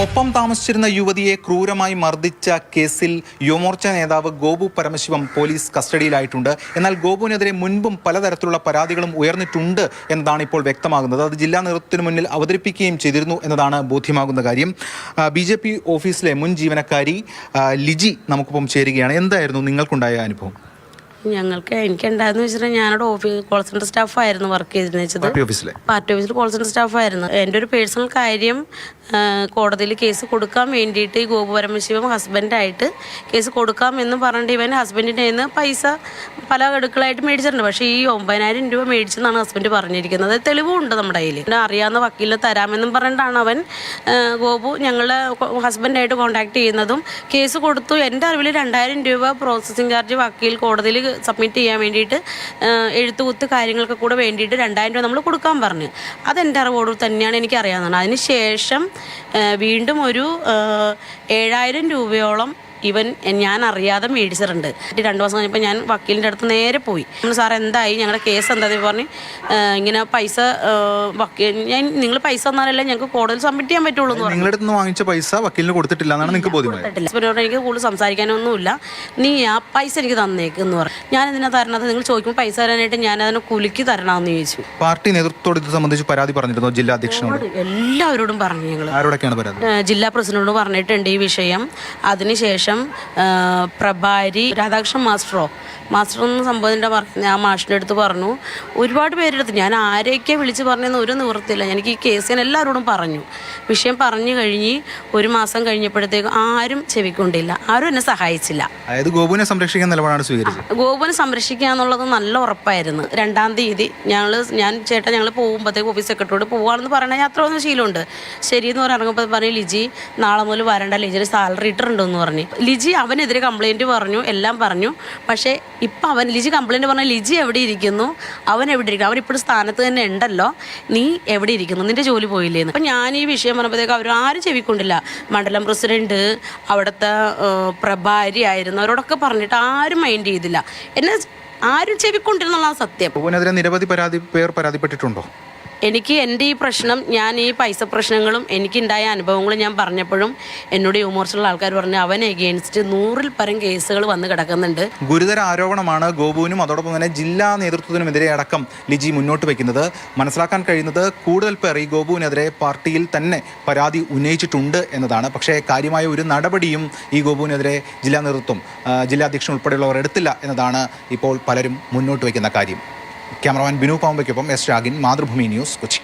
ഒപ്പം താമസിച്ചിരുന്ന യുവതിയെ ക്രൂരമായി മർദ്ദിച്ച കേസിൽ യുവമോർച്ച നേതാവ് ഗോപു പരമശിവം പോലീസ് കസ്റ്റഡിയിലായിട്ടുണ്ട്. എന്നാൽ ഗോപുവിനെതിരെ മുൻപും പലതരത്തിലുള്ള പരാതികളും ഉയർന്നിട്ടുണ്ട് എന്നതാണ് ഇപ്പോൾ വ്യക്തമാകുന്നത്. അത് ജില്ലാ നേതൃത്വത്തിന് മുന്നിൽ അവതരിപ്പിക്കുകയും ചെയ്തിരുന്നു എന്നതാണ് ബോധ്യമാകുന്ന കാര്യം. ബി ജെ പി ഓഫീസിലെ മുൻ ജീവനക്കാരി ലിജി നമുക്കൊപ്പം ചേരുകയാണ്. എന്തായിരുന്നു നിങ്ങൾക്കുണ്ടായ അനുഭവം? ഞങ്ങൾക്ക് എനിക്ക് ഉണ്ടായെന്ന് വെച്ചിട്ടുണ്ടെങ്കിൽ ഞാനവിടെ ഓഫീസ് കോൾ സെന്റർ സ്റ്റാഫായിരുന്നു വർക്ക് ചെയ്തിരുന്നത്. പാർട്ടി ഓഫീസിൽ കോൾ സെന്റർ സ്റ്റാഫായിരുന്നു എന്റെ ഒരു പേഴ്സണൽ കാര്യം കോടതിയിൽ കേസ് കൊടുക്കാൻ വേണ്ടിയിട്ട് ഈ ഗോപു പരമശിവം ഹസ്ബൻഡായിട്ട് കേസ് കൊടുക്കാം എന്ന് പറഞ്ഞിട്ട് ഇവൻ ഹസ്ബൻഡിന്റെ നിന്ന് പൈസ പല ഗഡുക്കളായിട്ട് മേടിച്ചിട്ടുണ്ട്. പക്ഷേ ഈ ഒമ്പതിനായിരം രൂപ മേടിച്ചെന്നാണ് ഹസ്ബൻഡ് പറഞ്ഞിരിക്കുന്നത്. തെളിവുണ്ട് നമ്മുടെ കയ്യിൽ. അറിയാവുന്ന വക്കീലിനെ തരാമെന്നും പറഞ്ഞിട്ടാണ് അവൻ ഗോപു ഞങ്ങളെ ഹസ്ബൻഡായിട്ട് കോൺടാക്ട് ചെയ്യുന്നതും കേസ് കൊടുത്തു. എന്റെ അറിവിൽ രണ്ടായിരം രൂപ പ്രോസസ്സിംഗ് ചാർജ് വക്കീൽ കോടതിയിൽ സബ്മിറ്റ് ചെയ്യാൻ വേണ്ടിയിട്ട് എഴുത്തുകുത്ത് കാര്യങ്ങൾക്ക് കൂടെ വേണ്ടിയിട്ട് രണ്ടായിരം രൂപ നമ്മൾ കൊടുക്കാൻ പറഞ്ഞു. അതെന്റെ അറിവോട് തന്നെയാണ് എനിക്ക് അറിയാവുന്നതാണ് അതിന് ശേഷം വീണ്ടും ഒരു ഏഴായിരം രൂപയോളം ഇവൻ ഞാൻ അറിയാതെ മേടിച്ചിട്ടുണ്ട് രണ്ട് മാസം കഴിഞ്ഞപ്പോൾ ഞാൻ വക്കീലിന്റെ അടുത്ത് നേരെ പോയി. നമ്മൾ സാർ എന്തായി? ഞങ്ങളുടെ കേസ് എന്താണെന്ന് പറഞ്ഞ് ഇങ്ങനെ പൈസ വക്കീൽ ഞാൻ നിങ്ങൾ പൈസ തന്നാലല്ലേ ഞങ്ങൾക്ക് കോടതിയിൽ സബ്മിറ്റ് ചെയ്യാൻ പറ്റുള്ളൂ എന്ന് പറഞ്ഞു. നിങ്ങളുടെ അടുത്ത് നിന്ന് വാങ്ങിച്ച പൈസ വക്കീലിന് കൊടുത്തിട്ടില്ല എന്നാണ് നിങ്ങൾക്ക് ബോധ്യമായത്. കൊടുത്തിട്ടില്ല. എനിക്ക് കൂടുതൽ സംസാരിക്കാനൊന്നുമില്ല. നീ ആ പൈസ എനിക്ക് തന്നേക്ക് എന്ന് പറഞ്ഞു. ഞാൻ ഇതിനെ തരണത്? നിങ്ങൾ ചോദിക്കുമ്പോൾ പൈസ തരാനായിട്ട് ഞാൻ അതിനെ കുലുക്കി തരണമെന്ന് ചോദിച്ചു. പാർട്ടി നേതൃത്വത്തോട് ഇത് സംബന്ധിച്ച് പരാതി പറഞ്ഞിരുന്നു ജില്ലാ അധ്യക്ഷനോട്? എല്ലാവരോടും പറഞ്ഞു ഞങ്ങൾ ആരോടൊക്കെയാണ് പരാതി? ജില്ലാ പ്രസിഡന്റിനോട് പറഞ്ഞിട്ടുണ്ട് ഈ വിഷയം. അതിനുശേഷം ആ, പ്രഭാരി രാധാകൃഷ്ണൻ മാസ്റ്ററോ. മാസ്റ്റർ എന്ന് സംഭവത്തിന്റെ പറഞ്ഞ ആ മാഷിന്റെ അടുത്ത് പറഞ്ഞു ഒരുപാട് പേരെടുത്ത്. ഞാൻ ആരെയൊക്കെ വിളിച്ച് പറഞ്ഞെന്ന് ഒരു നിവൃത്തിയില്ല. എനിക്ക് ഈ കേസ് ഞാൻ എല്ലാവരോടും പറഞ്ഞു. വിഷയം പറഞ്ഞു കഴിഞ്ഞ് ഒരു മാസം കഴിഞ്ഞപ്പോഴത്തേക്കും ആരും ചെവിക്കൊണ്ടില്ല. ആരും എന്നെ സഹായിച്ചില്ല. അതായത് ഗോപുവിനെ സംരക്ഷിക്കാൻ നിലപാടാണ് സ്വീകരിച്ചത്. ഗോപുവിനെ സംരക്ഷിക്കുക എന്നുള്ളത് നല്ല ഉറപ്പായിരുന്നു. രണ്ടാം തീയതി ഞങ്ങൾ ഞാൻ ചേട്ടൻ ഞങ്ങൾ പോകുമ്പോഴത്തേക്ക് ഓഫീസ് സെക്രട്ടറിയോട് പോവാണെന്ന് പറഞ്ഞാൽ യാത്ര വന്ന ശീലമുണ്ട്. ശരിയെന്ന് പറഞ്ഞ് ഇറങ്ങുമ്പോൾ പറഞ്ഞു ലിജി നാളെ മുതൽ വരണ്ട. ലിജിയുടെ സാലറി ഇട്ടിട്ടുണ്ടെന്ന് പറഞ്ഞു. ലിജി അവനെതിരെ കംപ്ലൈന്റ് പറഞ്ഞു എല്ലാം പറഞ്ഞു. പക്ഷേ ഇപ്പം അവൻ ലിജി കംപ്ലൈന്റ് പറഞ്ഞാൽ ലിജി എവിടെ ഇരിക്കുന്നു? അവൻ എവിടെ ഇരിക്കുന്നു? അവൻ ഇപ്പോഴും സ്ഥാനത്ത് തന്നെ ഉണ്ടല്ലോ. നീ എവിടെ ഇരിക്കുന്നു? നിന്റെ ജോലി പോയില്ലേന്ന്. അപ്പം ഞാൻ ഈ വിഷയം പറഞ്ഞപ്പോഴത്തേക്ക് അവർ ആരും ചെവിക്കൊണ്ടില്ല. മണ്ഡലം പ്രസിഡന്റ് അവിടുത്തെ പ്രഭാരി ആയിരുന്നു അവരോടൊക്കെ പറഞ്ഞിട്ട് ആരും മൈൻഡ് ചെയ്തില്ല. എന്നെ ആരും ചെവിക്കൊണ്ടിരുന്നുള്ള സത്യം. നിരവധി പരാതി പേർ പരാതിപ്പെട്ടിട്ടുണ്ടോ? എനിക്ക് എന്റെ ഈ പ്രശ്നം ഞാൻ ഈ പൈസ പ്രശ്നങ്ങളും എനിക്കുണ്ടായ അനുഭവങ്ങളും ഞാൻ പറഞ്ഞപ്പോഴും എന്നോട് യുമോർസുള്ള ആൾക്കാർ പറഞ്ഞു അവൻ എഗെയിൻസ്റ്റ് നൂറിൽ പരം കേസുകൾ വന്ന് കിടക്കുന്നുണ്ട്. ഗുരുതര ആരോപണമാണ് ഗോപുവിനും അതോടൊപ്പം തന്നെ ജില്ലാ നേതൃത്വത്തിനുമെതിരെ അടക്കം ലിജി മുന്നോട്ട് വയ്ക്കുന്നത്. മനസ്സിലാക്കാൻ കഴിയുന്നത് കൂടുതൽ പേർ ഈ ഗോപുവിനെതിരെ പാർട്ടിയിൽ തന്നെ പരാതി ഉന്നയിച്ചിട്ടുണ്ട് എന്നതാണ്. പക്ഷേ കാര്യമായ ഒരു നടപടിയും ഈ ഗോപുവിനെതിരെ ജില്ലാ നേതൃത്വം ജില്ലാധ്യക്ഷൻ ഉൾപ്പെടെയുള്ളവർ എടുത്തില്ല എന്നതാണ് ഇപ്പോൾ പലരും മുന്നോട്ട് വയ്ക്കുന്ന കാര്യം. ക്യാമറമാൻ ബിനു പാമ്പയ്ക്കൊപ്പം എസ് ഷാഗിൻ മാതൃഭൂമി ന്യൂസ് കൊച്ചി.